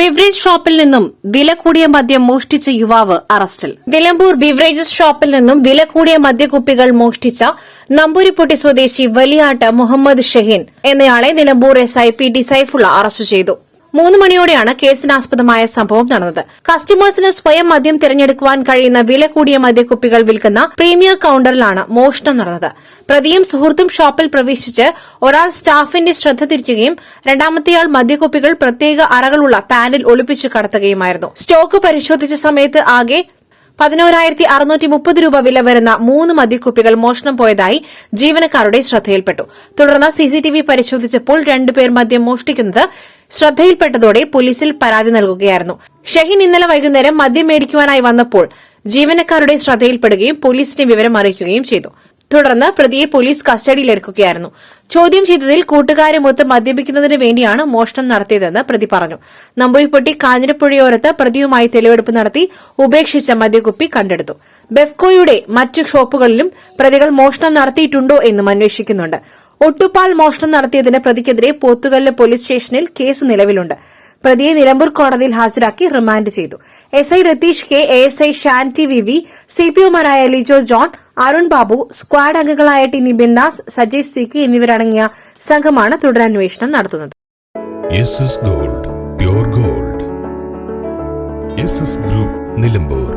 Beverage ഷോപ്പിൽ നിന്നും വില കൂടിയ മദ്യം മോഷ്ടിച്ച യുവാവ് അറസ്റ്റിൽ. നിലമ്പൂർ ബിവറേജസ് ഷോപ്പിൽ നിന്നും വില കൂടിയ മദ്യക്കുപ്പികൾ മോഷ്ടിച്ച നമ്പൂരിപ്പൊട്ടി സ്വദേശി വലിയാട്ട് മുഹമ്മദ് ഷഹീൻ എന്നയാളെ Nilambur SI P T Saifulla arrest ചെയ്തു. മൂന്ന് മണിയോടെയാണ് കേസിനാസ്പദമായ സംഭവം നടന്നത്. കസ്റ്റമേഴ്സിന് സ്വയം മദ്യം തിരഞ്ഞെടുക്കുവാൻ കഴിയുന്ന വില കൂടിയ മദ്യക്കുപ്പികൾ വിൽക്കുന്ന പ്രീമിയർ കൌണ്ടറിലാണ് മോഷണം നടന്നത്. പ്രതിയും സുഹൃത്തും ഷോപ്പിൽ പ്രവേശിച്ച് ഒരാൾ സ്റ്റാഫിന്റെ ശ്രദ്ധ തിരിക്കുകയും രണ്ടാമത്തെയാൾ മദ്യക്കുപ്പികൾ പ്രത്യേക അറകളുള്ള പാനിൽ ഒളിപ്പിച്ച് കടത്തുകയുമായിരുന്നു. സ്റ്റോക്ക് പരിശോധിച്ച സമയത്ത് ആകെ പതിനോരായിരത്തി അറുന്നൂറ്റി മുപ്പത് രൂപ വില വരുന്ന മൂന്ന് മദ്യക്കുപ്പികൾ മോഷണം പോയതായി ജീവനക്കാരുടെ ശ്രദ്ധയിൽപ്പെട്ടു. തുടർന്ന് സിസിടിവി പരിശോധിച്ചപ്പോൾ രണ്ടുപേർ മദ്യം മോഷ്ടിക്കുന്നത് ശ്രദ്ധയിൽപ്പെട്ടതോടെ പോലീസിൽ പരാതി നൽകുകയായിരുന്നു. ഷഹീൻ ഇന്നലെ വൈകുന്നേരം മദ്യം മേടിക്കുവാനായി വന്നപ്പോൾ ജീവനക്കാരുടെ ശ്രദ്ധയിൽപ്പെടുകയും പോലീസിനെ വിവരം അറിയിക്കുകയും ചെയ്തു. തുടർന്ന് പ്രതിയെ പോലീസ് കസ്റ്റഡിയിലെടുക്കുകയായിരുന്നു. ചോദ്യം ചെയ്തതിൽ കൂട്ടുകാരുമൊത്ത് മദ്യപിക്കുന്നതിന് വേണ്ടിയാണ് മോഷണം നടത്തിയതെന്ന് പ്രതി പറഞ്ഞു. നമ്പൂരിപ്പൊട്ടി കാഞ്ഞിരപ്പുഴയോരത്ത് പ്രതിയുമായി തെളിവെടുപ്പ് നടത്തി ഉപേക്ഷിച്ച മദ്യക്കുപ്പി കണ്ടെടുത്തു. ബെഫ്കോയുടെ മറ്റ് ഷോപ്പുകളിലും പ്രതികൾ മോഷണം നടത്തിയിട്ടുണ്ടോ എന്നും അന്വേഷിക്കുന്നുണ്ട്. ഒട്ടുപാൽ മോഷണം നടത്തിയതിന് പ്രതിക്കെതിരെ പോത്തുകല്ല് പോലീസ് സ്റ്റേഷനിൽ കേസ് നിലവിലുണ്ട്. പ്രതിയെ നിലമ്പൂർ കോടതിയിൽ ഹാജരാക്കി റിമാൻഡ് ചെയ്തു. S I Ratheesh K A S I Shanti V V സിപിഒമാരായ Lijo John Arun Babu squad അംഗങ്ങളായ ടിനി നിബിൻ ദാസ് സജീഷ് സിക്കി എന്നിവരടങ്ങിയ സംഘമാണ് തുടരന്വേഷണം നടത്തുന്നത്. Gold gold. ഗ്രൂപ്പ് നിലമ്പൂർ.